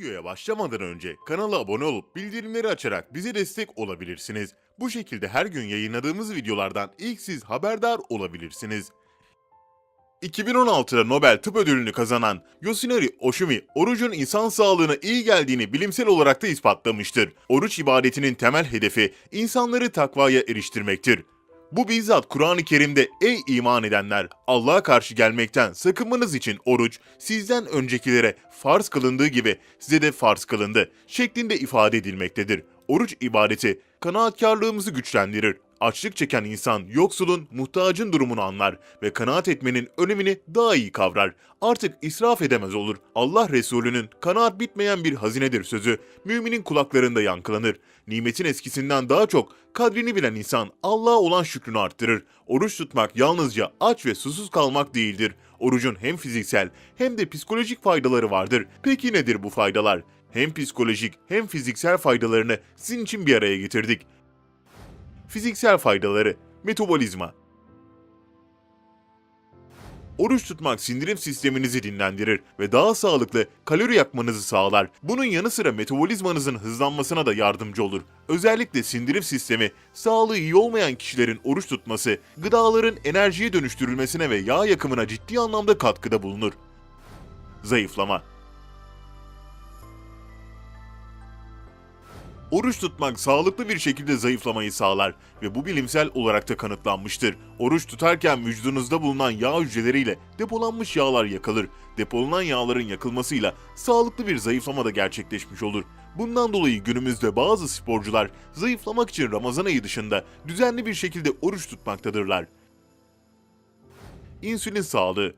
Videoya başlamadan önce kanala abone olup bildirimleri açarak bize destek olabilirsiniz. Bu şekilde her gün yayınladığımız videolardan ilk siz haberdar olabilirsiniz. 2016'da Nobel Tıp Ödülünü kazanan Yosunari Oshumi, orucun insan sağlığına iyi geldiğini bilimsel olarak da ispatlamıştır. Oruç ibadetinin temel hedefi insanları takvaya eriştirmektir. Bu bizzat Kur'an-ı Kerim'de ey iman edenler Allah'a karşı gelmekten sakınmanız için oruç sizden öncekilere farz kılındığı gibi size de farz kılındı şeklinde ifade edilmektedir. Oruç ibadeti kanaatkarlığımızı güçlendirir. Açlık çeken insan yoksulun, muhtacın durumunu anlar ve kanaat etmenin önemini daha iyi kavrar. Artık israf edemez olur. Allah Resulü'nün kanaat bitmeyen bir hazinedir sözü müminin kulaklarında yankılanır. Nimetin eskisinden daha çok kadrini bilen insan Allah'a olan şükrünü arttırır. Oruç tutmak yalnızca aç ve susuz kalmak değildir. Orucun hem fiziksel hem de psikolojik faydaları vardır. Peki nedir bu faydalar? Hem psikolojik hem fiziksel faydalarını sizin için bir araya getirdik. Fiziksel faydaları, metabolizma. Oruç tutmak sindirim sisteminizi dinlendirir ve daha sağlıklı kalori yakmanızı sağlar. Bunun yanı sıra metabolizmanızın hızlanmasına da yardımcı olur. Özellikle sindirim sistemi, sağlığı iyi olmayan kişilerin oruç tutması, gıdaların enerjiye dönüştürülmesine ve yağ yakımına ciddi anlamda katkıda bulunur. Zayıflama Oruç tutmak sağlıklı bir şekilde zayıflamayı sağlar ve bu bilimsel olarak da kanıtlanmıştır. Oruç tutarken vücudunuzda bulunan yağ hücreleriyle depolanmış yağlar yakılır. Depolanan yağların yakılmasıyla sağlıklı bir zayıflama da gerçekleşmiş olur. Bundan dolayı günümüzde bazı sporcular zayıflamak için Ramazan ayı dışında düzenli bir şekilde oruç tutmaktadırlar. İnsülin sağlığı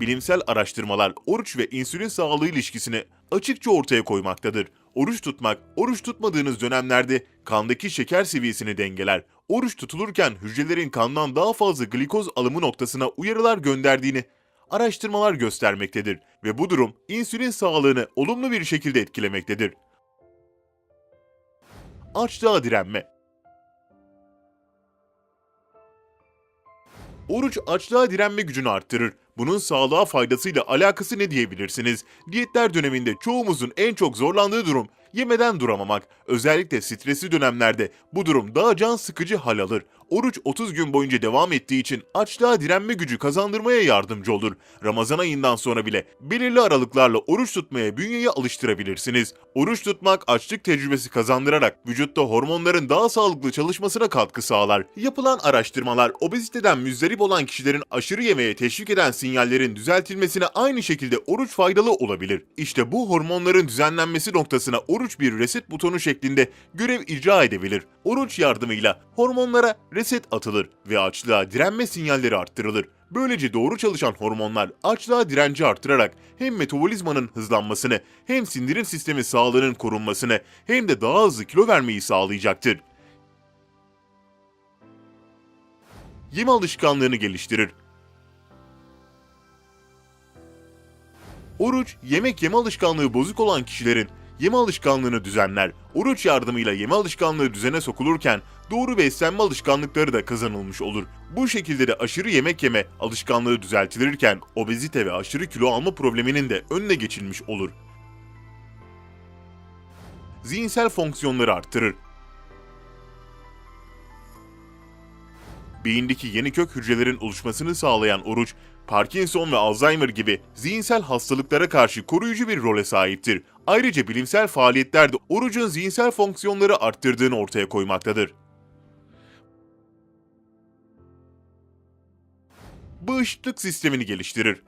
bilimsel araştırmalar oruç ve insülin sağlığı ilişkisini açıkça ortaya koymaktadır. Oruç tutmak, oruç tutmadığınız dönemlerde kandaki şeker seviyesini dengeler. Oruç tutulurken hücrelerin kandan daha fazla glikoz alımı noktasına uyarılar gönderdiğini araştırmalar göstermektedir ve bu durum insülin sağlığını olumlu bir şekilde etkilemektedir. Açlığa direnme Oruç açlığa direnme gücünü arttırır. Bunun sağlığa faydasıyla alakası ne diyebilirsiniz? Diyetler döneminde çoğumuzun en çok zorlandığı durum yemeden duramamak. Özellikle stresli dönemlerde bu durum daha can sıkıcı hal alır. Oruç 30 gün boyunca devam ettiği için açlığa direnme gücü kazandırmaya yardımcı olur. Ramazan ayından sonra bile belirli aralıklarla oruç tutmaya bünyeyi alıştırabilirsiniz. Oruç tutmak açlık tecrübesi kazandırarak vücutta hormonların daha sağlıklı çalışmasına katkı sağlar. Yapılan araştırmalar obeziteden müzdarip olan kişilerin aşırı yemeye teşvik eden sinyallerin düzeltilmesine aynı şekilde oruç faydalı olabilir. İşte bu hormonların düzenlenmesi noktasına oruç bir reset butonu şeklinde görev icra edebilir. Oruç yardımıyla hormonlara reset atılır ve açlığa direnme sinyalleri arttırılır. Böylece doğru çalışan hormonlar açlığa direnci artırarak hem metabolizmanın hızlanmasını hem sindirim sistemi sağlığının korunmasını hem de daha hızlı kilo vermeyi sağlayacaktır. Yeme alışkanlığını geliştirir. Oruç, yemek yeme alışkanlığı bozuk olan kişilerin yeme alışkanlığını düzenler. Oruç yardımıyla yeme alışkanlığı düzene sokulurken doğru beslenme alışkanlıkları da kazanılmış olur. Bu şekilde de aşırı yemek yeme alışkanlığı düzeltilirken obezite ve aşırı kilo alma probleminin de önüne geçilmiş olur. Zihinsel fonksiyonları arttırır. Beyindeki yeni kök hücrelerin oluşmasını sağlayan oruç, Parkinson ve Alzheimer gibi zihinsel hastalıklara karşı koruyucu bir role sahiptir. Ayrıca bilimsel faaliyetlerde orucun zihinsel fonksiyonları arttırdığını ortaya koymaktadır. Bağışıklık sistemini geliştirir.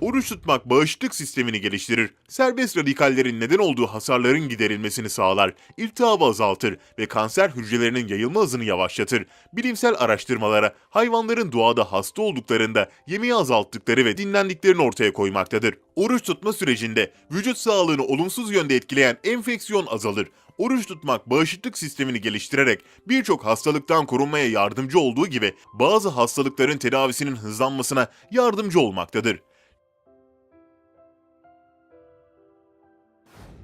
Oruç tutmak bağışıklık sistemini geliştirir. Serbest radikallerin neden olduğu hasarların giderilmesini sağlar. İltihabı azaltır ve kanser hücrelerinin yayılma hızını yavaşlatır. Bilimsel araştırmalara hayvanların doğada hasta olduklarında yemeği azalttıkları ve dinlendiklerini ortaya koymaktadır. Oruç tutma sürecinde vücut sağlığını olumsuz yönde etkileyen enfeksiyon azalır. Oruç tutmak bağışıklık sistemini geliştirerek birçok hastalıktan korunmaya yardımcı olduğu gibi bazı hastalıkların tedavisinin hızlanmasına yardımcı olmaktadır.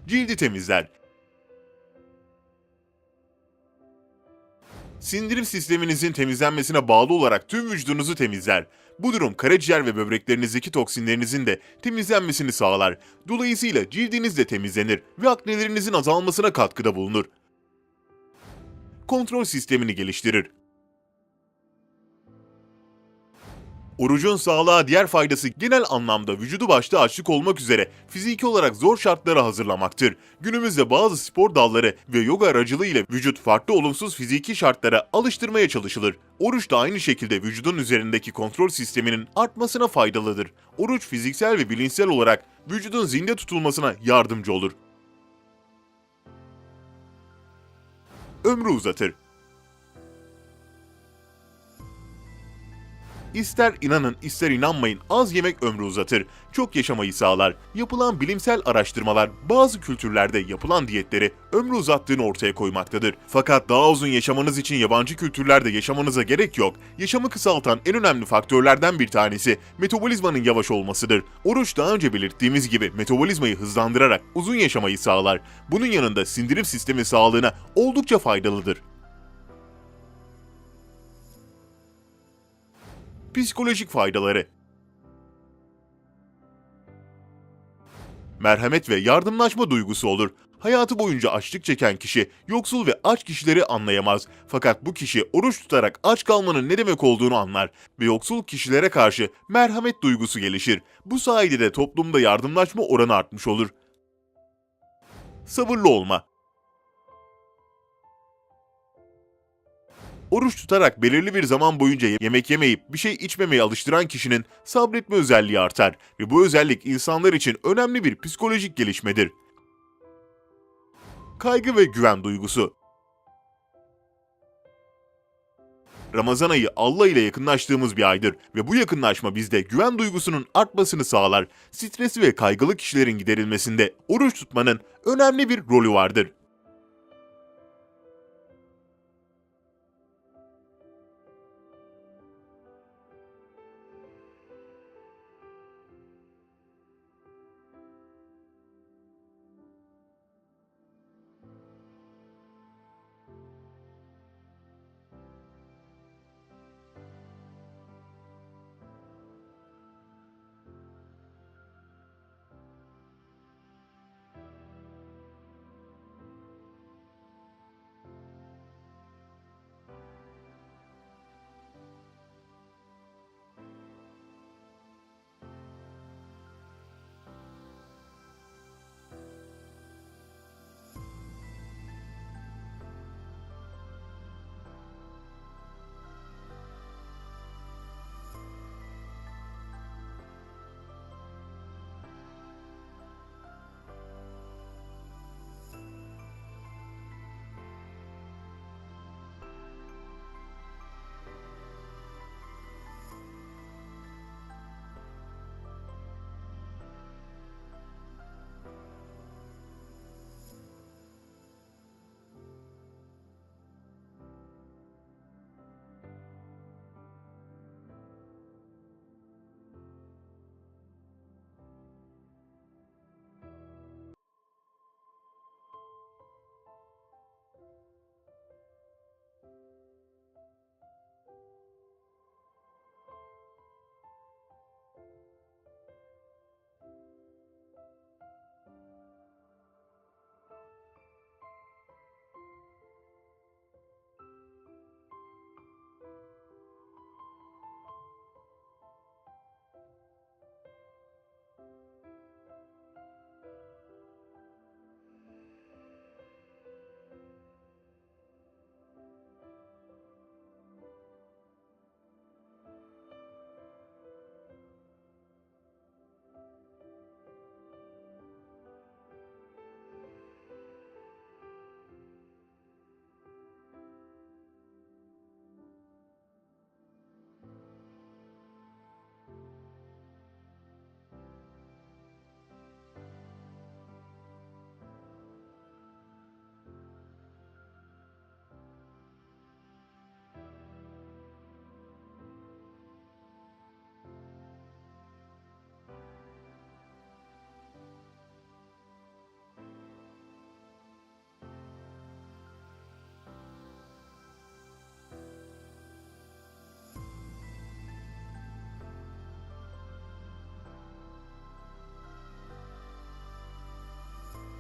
cildi temizler. Sindirim sisteminizin temizlenmesine bağlı olarak tüm vücudunuzu temizler. Bu durum karaciğer ve böbreklerinizdeki toksinlerinizin de temizlenmesini sağlar. Dolayısıyla cildiniz de temizlenir ve aknelerinizin azalmasına katkıda bulunur. Kontrol sistemini geliştirir. Orucun sağlığa diğer faydası genel anlamda vücudu başta açlık olmak üzere fiziki olarak zor şartlara hazırlamaktır. Günümüzde bazı spor dalları ve yoga aracılığıyla vücut farklı olumsuz fiziki şartlara alıştırmaya çalışılır. Oruç da aynı şekilde vücudun üzerindeki kontrol sisteminin artmasına faydalıdır. Oruç fiziksel ve bilinçsel olarak vücudun zinde tutulmasına yardımcı olur. Ömrü uzatır. İster inanın ister inanmayın az yemek ömrü uzatır, çok yaşamayı sağlar. Yapılan bilimsel araştırmalar bazı kültürlerde yapılan diyetleri ömrü uzattığını ortaya koymaktadır. Fakat daha uzun yaşamanız için yabancı kültürlerde yaşamanıza gerek yok. Yaşamı kısaltan en önemli faktörlerden bir tanesi metabolizmanın yavaş olmasıdır. Oruç daha önce belirttiğimiz gibi metabolizmayı hızlandırarak uzun yaşamayı sağlar. Bunun yanında sindirim sistemi sağlığına oldukça faydalıdır. Psikolojik faydaları Merhamet ve yardımlaşma duygusu olur. Hayatı boyunca açlık çeken kişi yoksul ve aç kişileri anlayamaz. Fakat bu kişi oruç tutarak aç kalmanın ne demek olduğunu anlar ve yoksul kişilere karşı merhamet duygusu gelişir. Bu sayede de toplumda yardımlaşma oranı artmış olur. Sabırlı olma Oruç tutarak belirli bir zaman boyunca yemek yemeyip bir şey içmemeye alıştıran kişinin sabretme özelliği artar ve bu özellik insanlar için önemli bir psikolojik gelişmedir. Kaygı ve güven duygusu Ramazan ayı Allah ile yakınlaştığımız bir aydır ve bu yakınlaşma bizde güven duygusunun artmasını sağlar. Stresi ve kaygılı kişilerin giderilmesinde oruç tutmanın önemli bir rolü vardır.